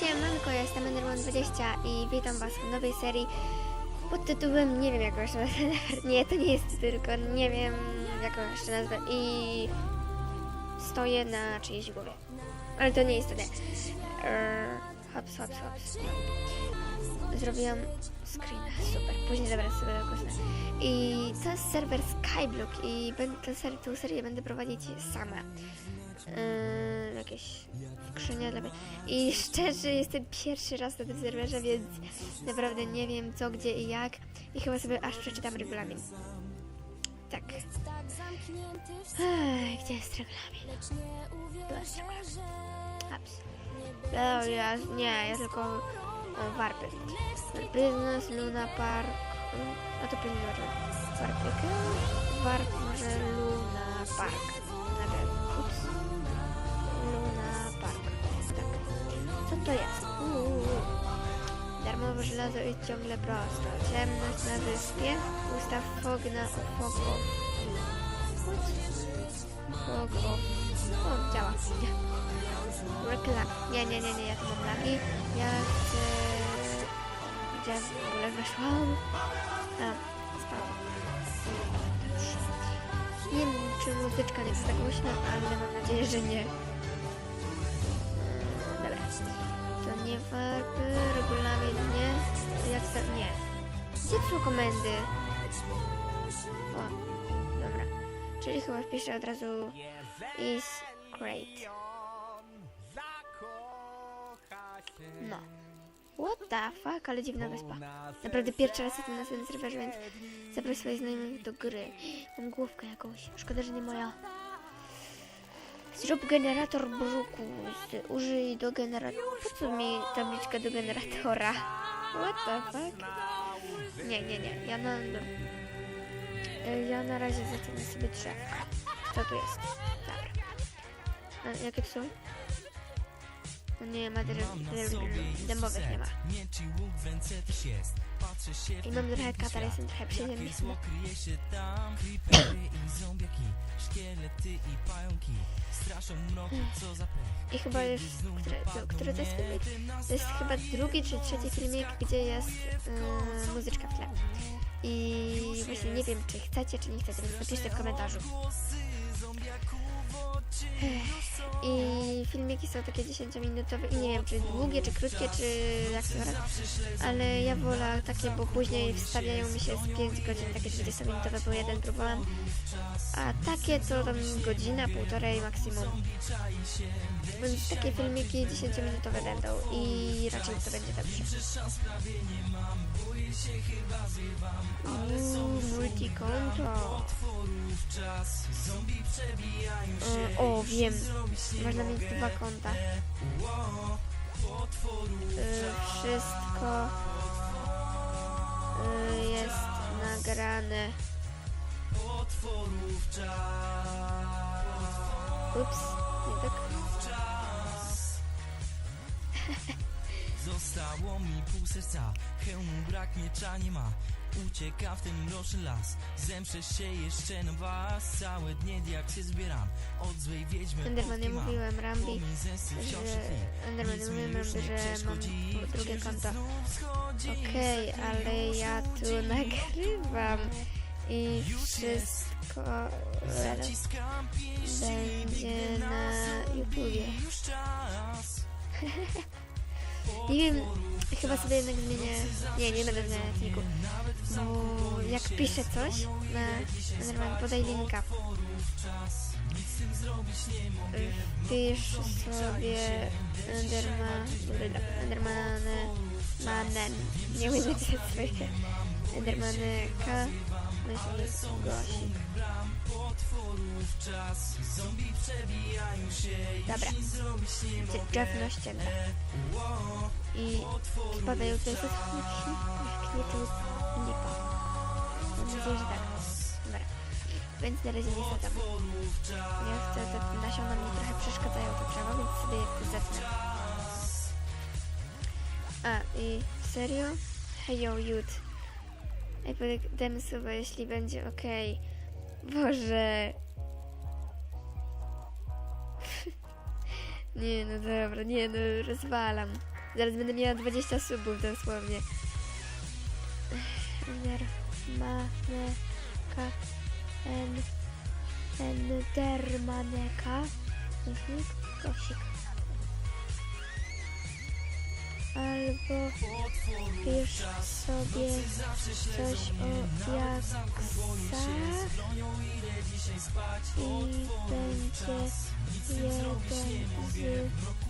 Siemanko, ja jestem Enderman20 i witam was w nowej serii pod tytułem, nie wiem jaką jeszcze nazwę, nie, to nie jest tylko, nie wiem jaką jeszcze nazwę i stoję na czyjejś głowie, ale to nie jest to. Eee, hops, hops, hops. Zrobiłam screena, super, później zaraz sobie go kusnę. I to jest serwer Skyblock i tę serię będę prowadzić sama. Yy, jakieś skrzynia dla mnie. I szczerze, jestem pierwszy raz na tym serwerze, więc naprawdę nie wiem co, gdzie i jak. I chyba sobie aż przeczytam regulamin. Tak. Ech, gdzie jest regulamin? Tu regulamin. Ups. Ja, nie, ja tylko o, warpy. Business, Luna Park. A to pewnie warpy. Warp może Luna Park. To jest? Uuu. Darmowe żelazo i ciągle prosto. Ciemność na wyspie. Ustaw fog na fog off. Fog off. O, działa. Reklam. Nie, nie, nie, nie, ja tu mam lagi. Ja chcę... Gdzie w ogóle weszłam? A. Dobrze. Nie wiem, czy muzyczka nie jest tak głośna, ale mam nadzieję, że nie. Warpy, regulamin nie. Jak to nie. Gdzie są komendy? O, dobra. Czyli chyba wpiszę od razu is great. No. What the fuck, ale dziwna wyspa. Naprawdę pierwszy raz jestem na tym serwerze, więc zaproś swoich znajomych do gry. Mam główkę jakąś. Szkoda, że nie moja. Zrób generator bruku. Użyj do generatora. Po co mi tabliczka do generatora? What the fuck? Nie, nie, nie. Ja na... E, Ja na razie zacznę sobie drzewka. Co tu jest? Dobra. A, jakie to są? No nie ma drew- dębowych, nie ma. I mam trochę katar, jestem trochę przeziębiony. I chyba już, które, to, który to jest filmik? To jest chyba drugi czy trzeci filmik, gdzie jest yy, muzyczka w tle. I właśnie nie wiem, czy chcecie, czy nie chcecie, więc napiszcie w komentarzu. I filmiki są takie 10-minutowe i nie wiem, czy długie, czy krótkie, czy jak raz. Ale ja wolę takie, bo później wstawiają mi się z 5 godzin, takie 30-minutowe, bo jeden próbowałam. A takie to tam godzina, półtorej maksimum. Więc takie filmiki 10-minutowe będą i raczej to będzie dobrze. Uuu, multikonto. O, wiem. Można mieć dwa konta. E, Wszystko e, jest nagrane. Ups, nie tak. Zostało mi pół serca, hełmu brak miecza nie ma. Ucieka w ten mroczny las, zemrzę się jeszcze na was. Całe dnie diaksy zbieram, od złej wiedźmy Enderman, ja mówiłem Rambi, że. Enderman, ja mówiłem Rambi, że mam drugie konto. Okej, ale ja tu nagrywam i wszystko będzie na YouTubie. Nie wiem, chyba sobie jednak zmienię. Nie, nie będę zmieniać filmiku. Bo jak piszę coś na Enderman, podaj linka. Wpisz sobie Enderman, Endermany, Manen. Nie umiem napisać swoje. Endermany K, myśli Gosik. Dobra. Gdzie Drewno ścięte. I spadają tutaj ze nie to lipa. Mam nadzieję, że tak. Dobra. Więc na razie nie sadzam. Ja chcę, te nasiona mi trochę przeszkadzają to drzewo, więc sobie zetnę. A, i serio? Hejo, youth. Jakby damy słowo, jeśli będzie ok. Boże. Nie, no dobra, nie, no rozwalam. Zaraz będę miała 20 subów dosłownie. Ender, ma, ne, ka, en, endermaneka. Mhm, kosik. Albo pisz sobie coś o Jaksa i będzie jeden z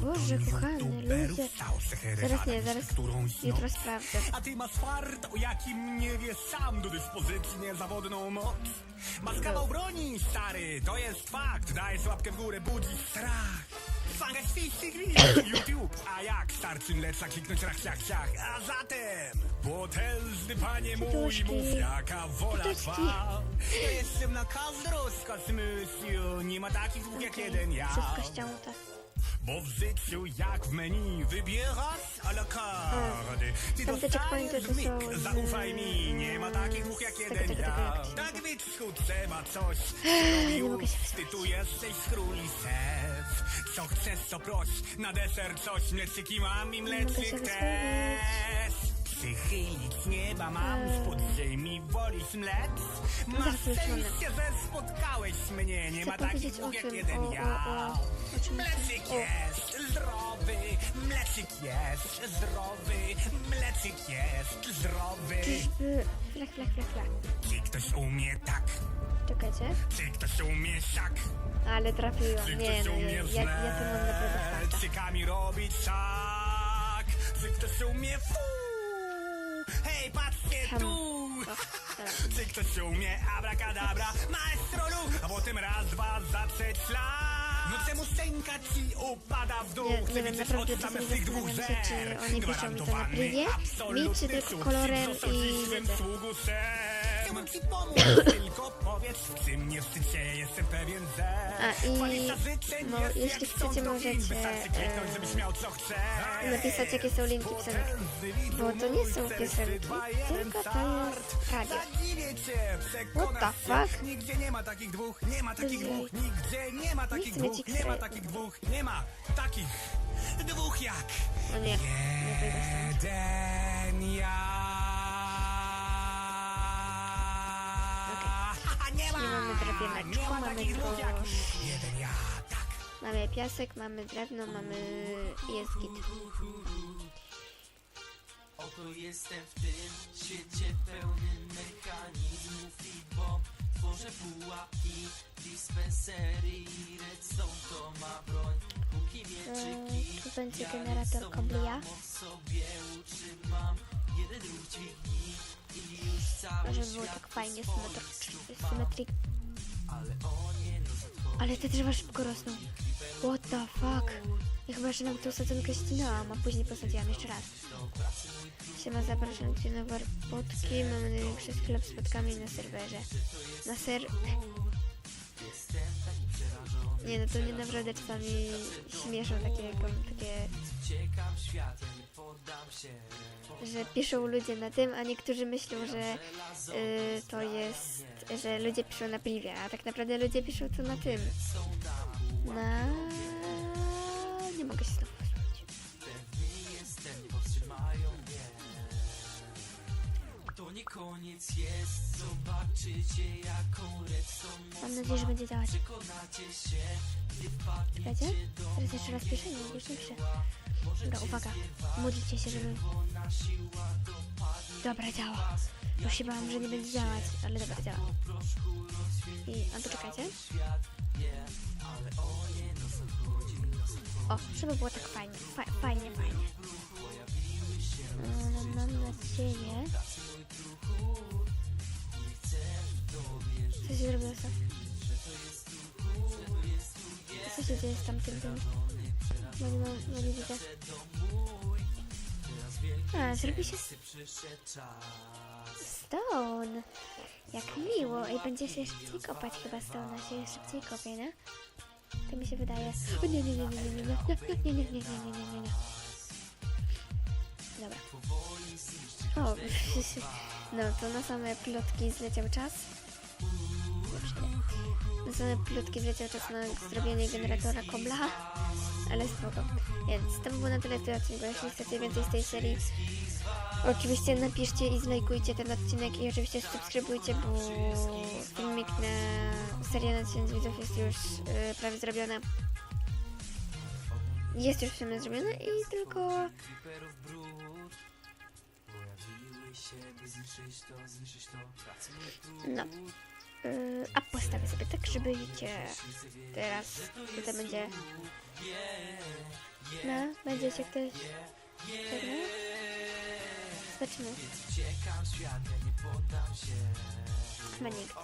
Boże, kochany, ludzie. Zaraz nie, zaraz jutro sprawdzę. A ty masz fart, o jakim nie wiesz sam do dyspozycji niezawodną moc Masz kawał broni, stary, to jest fakt Dajesz łapkę w górę, budzi strach Fanga gwizd, YouTube A jak starczy lecza kliknąć rach, ciach, ciach A zatem, potężny panie mój. Mów jaka wola twa Ja jestem na każdy rozkaz myśli Nie ma takich dwóch jak jeden ja Wszystko ściąło to. Bo w życiu jak w meni wybierasz a la carte. Ty checkpointy to są z- zaufaj mi Nie ma takich dwóch jak jeden tego, ja. Tak wieczku trzeba coś się Ty tu jesteś króli szef Co chcesz to proś. Na deser coś Mleczyki mam i mleczyk też. Przychylić z nieba mam. Spod ziemi wolisz mlec Masz szczęście, że spotkałeś mnie. Nie ma takich dwóch jak jeden ja Mleczyk o- jest zdrowy, mleczyk jest zdrowy, mleczyk jest zdrowy. Czyżby... Chwila, chwila, chwila, chwila. Czy ktoś umie tak, Czekajcie. czy ktoś umie siak, Ale trafiłam. czy Nie ktoś no, umie ja, ja, ja to mam naprawdę źle, farta. czykami robić tak, czy ktoś umie fu. Hej, patrzcie Tam. tu! Czy ktoś umie abracadabra, maestro lu, a potem raz, dwa, zatrzeć szlak? No czemu szczęka ci upada w dół? Nie, Chcę nie wiem, naprawdę dwóch zastanawiam się, czy oni piszą mi to na privie, mi, czy tylko kolorem i dziś widzę. sługu ser. Chciałbym ci pomóc, tylko powiedz, w czym nie wstydź się, jestem pewien, że A, i- no, jeśli jak chcecie, możecie, e, napisać, jakie są linki piosenek. Bo to nie są piosenki, tylko to jest radio. What the fuck? Nigdzie nie ma takich dwóch, nie ma takich dwóch, nigdzie nie ma takich dwóch, nie ma takich dwóch, nie ma takich dwóch jak No nie, nie wyjdę stąd. jeden ja. Mamy ma mamy takich dwóch jak kosz. jeden ja, tak. Mamy piasek, mamy drewno, mamy... jest git. Oto jestem w tym świecie pełnym mechanizmów i bomb Tworzę pułapki, dispensery i redstone to ma broń Póki mieczyki, Mm, tu będzie generator moc sobie utrzymam Jeden ruch dźwigni i już cały Żeby było tak fajnie symetrycznie. Ale te drzewa szybko rosną. What the fuck? Ja chyba jeszcze nawet tą sadzonkę ścinałam, a później posadziłam jeszcze raz. Siema, zapraszam Cię na warpotki. Mamy największy sklep z spotkami na serwerze. Na ser... Nie no, to mnie naprawdę czasami śmieszą takie, takie że piszą ludzie na tym, a niektórzy myślą, że y, to jest, że ludzie piszą na privie, a tak naprawdę ludzie piszą to na tym. Na... Nie mogę się znowu nie koniec jest, zobaczycie jaką Mam moc nadzieję, że będzie działać. Przekonacie się, gdy wpadniecie Czekajcie, teraz jeszcze raz piszę, nie, już nie piszę. Dobra, uwaga, modlicie się, żeby... Dobra, działa. Już się bałam, że nie będzie działać, ale dobra, działa. I, a poczekajcie. O, żeby było tak fajnie, fa fajnie, fajnie. Ale mam nadzieję... Co się zrobiło co? Co się dzieje z tamtym tym? No nie no widzę. A, zrobi się stone. Jak miło. I będzie się szybciej kopać chyba stone. się szybciej kopie, nie? To mi się wydaje. O, nie, nie, nie, nie, nie, nie, nie, nie, nie, nie, nie, nie, nie, nie, nie, nie. Dobra. O, no to na same plotki zleciał czas. Dobrze, nie. Na same plotki zleciał czas na zrobienie generatora kobla. Ale spoko. Więc to by było na tyle w tym odcinku. Jeśli chcecie więcej z tej serii, oczywiście napiszcie i zlajkujcie ten odcinek i oczywiście subskrybujcie, bo filmik na serię na 1000 widzów jest już y, prawie zrobiona. Jest już w sumie zrobiony i tylko No. Yy, a postawię sobie tak, żeby wiecie, teraz tutaj będzie. No, będzie się ktoś. No? Zobaczymy. Chyba nikt.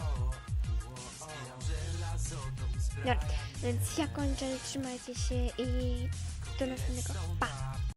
Dobra, więc ja kończę, trzymajcie się i do następnego. Pa!